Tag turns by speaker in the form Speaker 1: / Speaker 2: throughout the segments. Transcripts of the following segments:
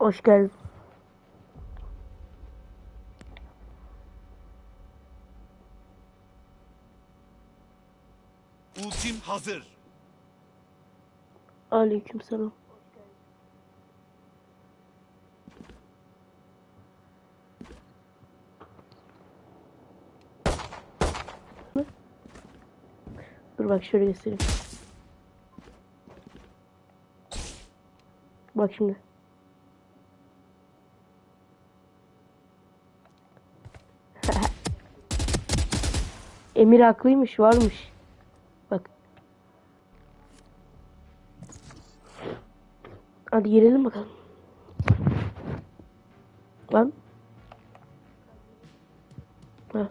Speaker 1: Hoş geldin.
Speaker 2: Ultim hazır.
Speaker 1: Aleykümselam. Dur bak şöyle göstereyim. Bak şimdi. Emir haklıymış, varmış. Bak. Hadi girelim bakalım. Lan. Ha.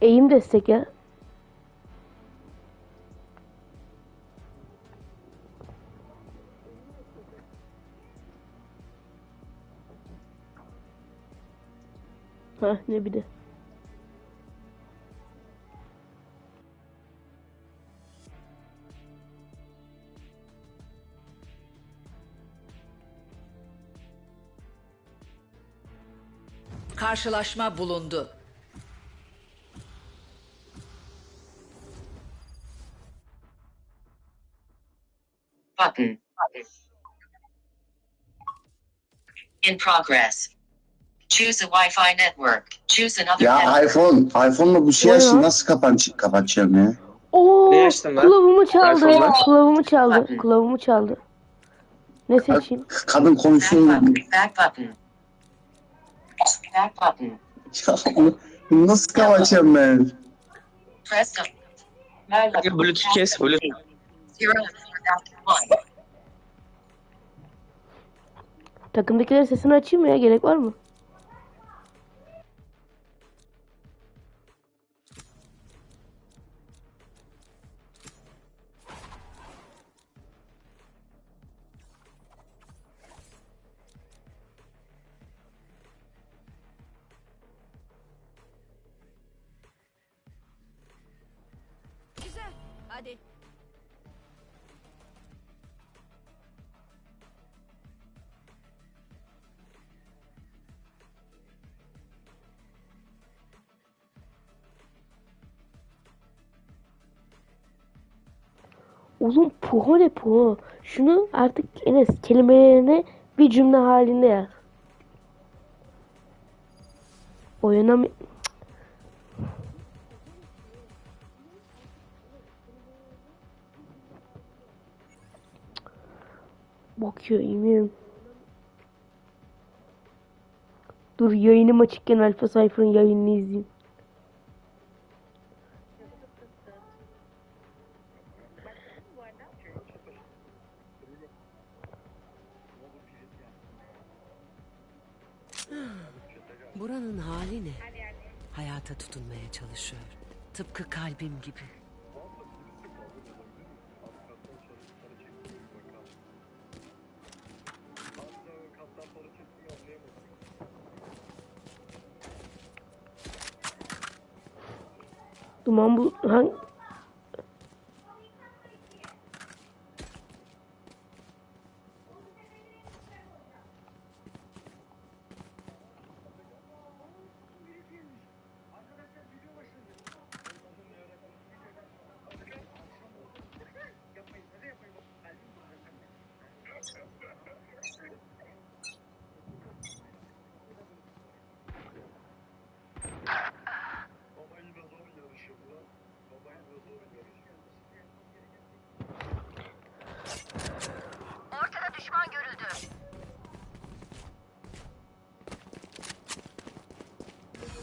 Speaker 1: Eğim destek ya. Ha ne bir de.
Speaker 3: Karşılaşma bulundu.
Speaker 4: Button. In progress. Choose a Wi-Fi network. Choose another
Speaker 5: Ya
Speaker 4: network.
Speaker 5: iPhone, iPhone'la bu şey
Speaker 1: Ne
Speaker 5: açtım
Speaker 1: ya?
Speaker 5: nasıl kapan kapatacağım ya?
Speaker 1: Oo,
Speaker 6: Ne açtın lan?
Speaker 1: kılavumu çaldı.
Speaker 6: iPhone'dan.
Speaker 1: Kılavumu çaldı. Kılavumu çaldı. Ne seçeyim?
Speaker 5: Kadın
Speaker 4: Back
Speaker 5: konuşuyor.
Speaker 4: button. Back button. Back button.
Speaker 5: Ya bunu- bunu nasıl kapatacağım ben?
Speaker 4: Press the button.
Speaker 6: Bluetooth kes. Bluetooth.
Speaker 4: Zero one.
Speaker 1: Takımdakilerin sesini açayım mı ya? Gerek var mı?
Speaker 7: Hadi.
Speaker 1: Uzun puho ne puho? Şunu artık Enes kelimelerine bir cümle halinde yaz. Oyuna eminim. Dur yayınım açıkken Alfa Sayfa'nın yayınını izleyeyim.
Speaker 8: Buranın hali ne? Hayata tutunmaya çalışıyor. Tıpkı kalbim gibi.
Speaker 1: Duman bu hangi...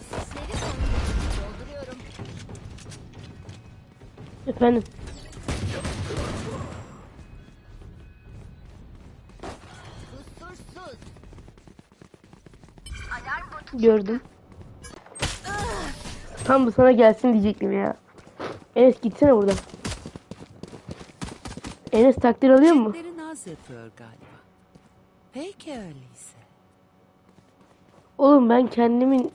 Speaker 7: Sesleri sonucu dolduruyorum.
Speaker 1: Efendim.
Speaker 7: Kusursuz.
Speaker 1: Gördüm. Tam bu sana gelsin diyecektim ya. Enes gitsene buradan. Enes takdir alıyor mu?
Speaker 8: Naz yapıyor galiba. Peki öyleyse.
Speaker 1: Oğlum ben kendimin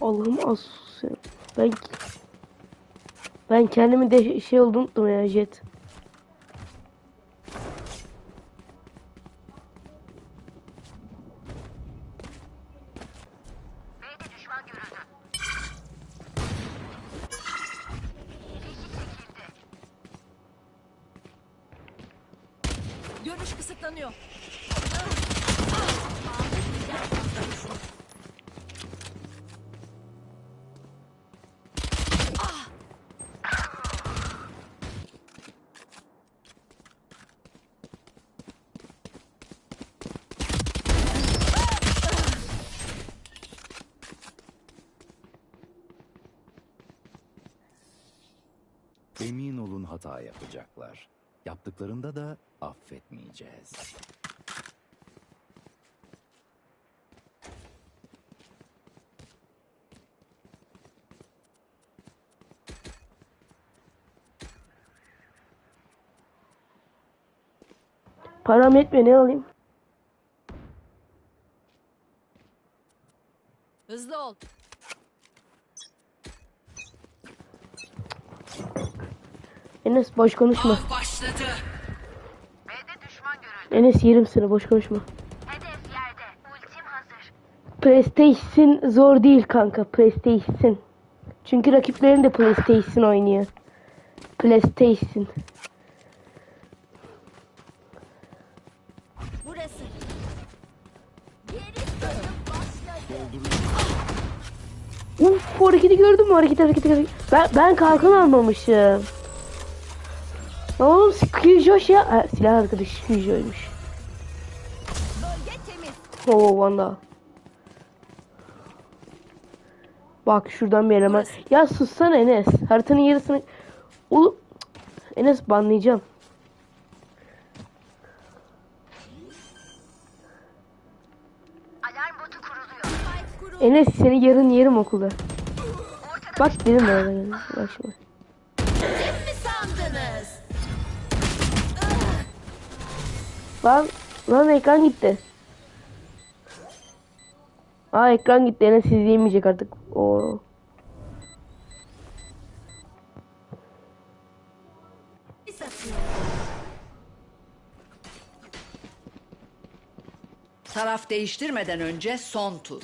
Speaker 1: Allah'ım az sus ya. Ben ben kendimin de şey olduğunu unuttum ya Jet.
Speaker 7: Görüş kısıtlanıyor.
Speaker 2: Emin olun hata yapacaklar. Yaptıklarında da affetmeyeceğiz.
Speaker 1: Param yetmiyor ne alayım?
Speaker 7: Hızlı ol.
Speaker 1: Enes boş konuşma.
Speaker 8: Başladı.
Speaker 1: Enes yerim seni boş konuşma. PlayStation zor değil kanka PlayStation. Çünkü rakiplerin de PlayStation oynuyor. PlayStation.
Speaker 7: Burası.
Speaker 1: Uf o hareketi gördün mü hareketi hareketi hareketi. Ben, ben kalkan almamışım. Oğlum Killjoy ya. Ha, silah arkadaşı Killjoy'muş.
Speaker 7: Bölge temiz.
Speaker 1: Oo vanda. Bak şuradan bir eleman. Ya sussana Enes. Haritanın yarısını... Oğlum. Enes banlayacağım. Enes seni yarın yerim okulda. Bak dedim ben ona. Bak şimdi. Lan, lan ekran gitti. Aa ekran gitti. Enes izleyemeyecek artık. Oo.
Speaker 8: Taraf değiştirmeden önce son tur.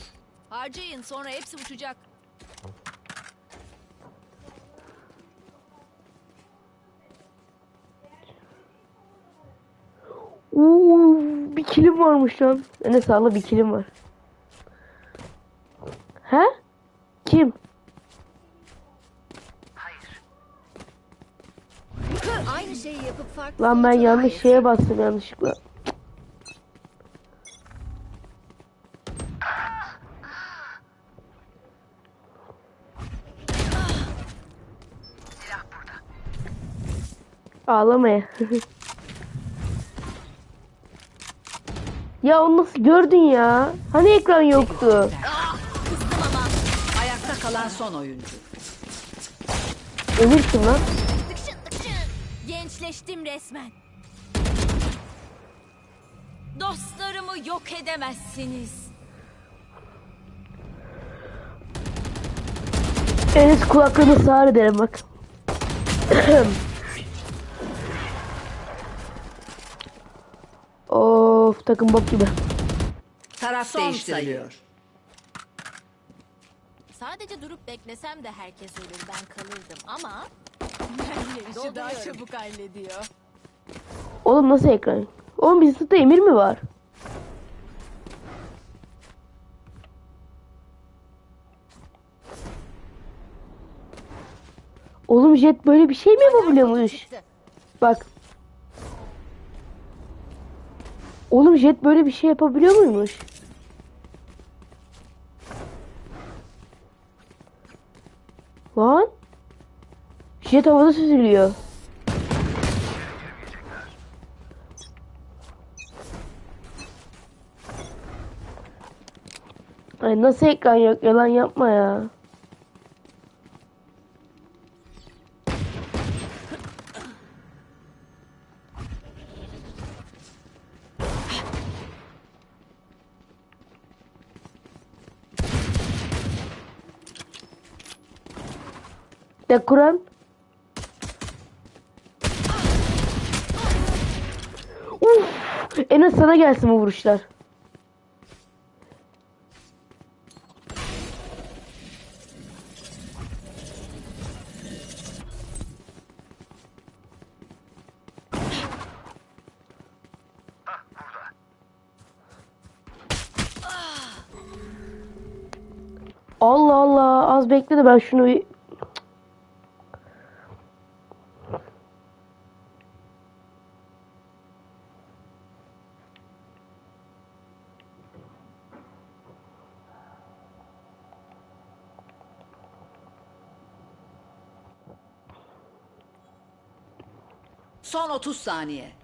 Speaker 7: Harcayın sonra hepsi uçacak.
Speaker 1: Kilim varmış lan. Enes Allah bir kilim var. He? Kim?
Speaker 7: Aynı şeyi yapıp farklı
Speaker 1: Lan ben yanlış şeye bastım yanlışlıkla. Ağlama ya. onu nasıl gördün ya? Hani ekran yoktu?
Speaker 7: Kızdım ama.
Speaker 8: Ayakta kalan son oyuncu.
Speaker 1: Kim lan?
Speaker 7: Tıkşın tıkşın. Gençleştim resmen. Dostlarımı yok edemezsiniz.
Speaker 1: Enes kulaklarını sağır ederim bak. takım bok gibi.
Speaker 8: Taraf değiştiriliyor.
Speaker 7: Sadece durup beklesem de herkes ölür ben kalırdım ama... Yarışı daha çabuk hallediyor.
Speaker 1: Oğlum nasıl ekran? Oğlum bizde Emir mi var? Oğlum Jet böyle bir şey mi yapabiliyormuş? Bak. Oğlum Jet böyle bir şey yapabiliyor muymuş? Lan. Jet havada süzülüyor. Ay nasıl ekran yok yalan yapma ya. De Kur'an. Uf! Enes sana gelsin bu vuruşlar. Allah Allah az bekle de ben şunu
Speaker 2: Son 30 saniye.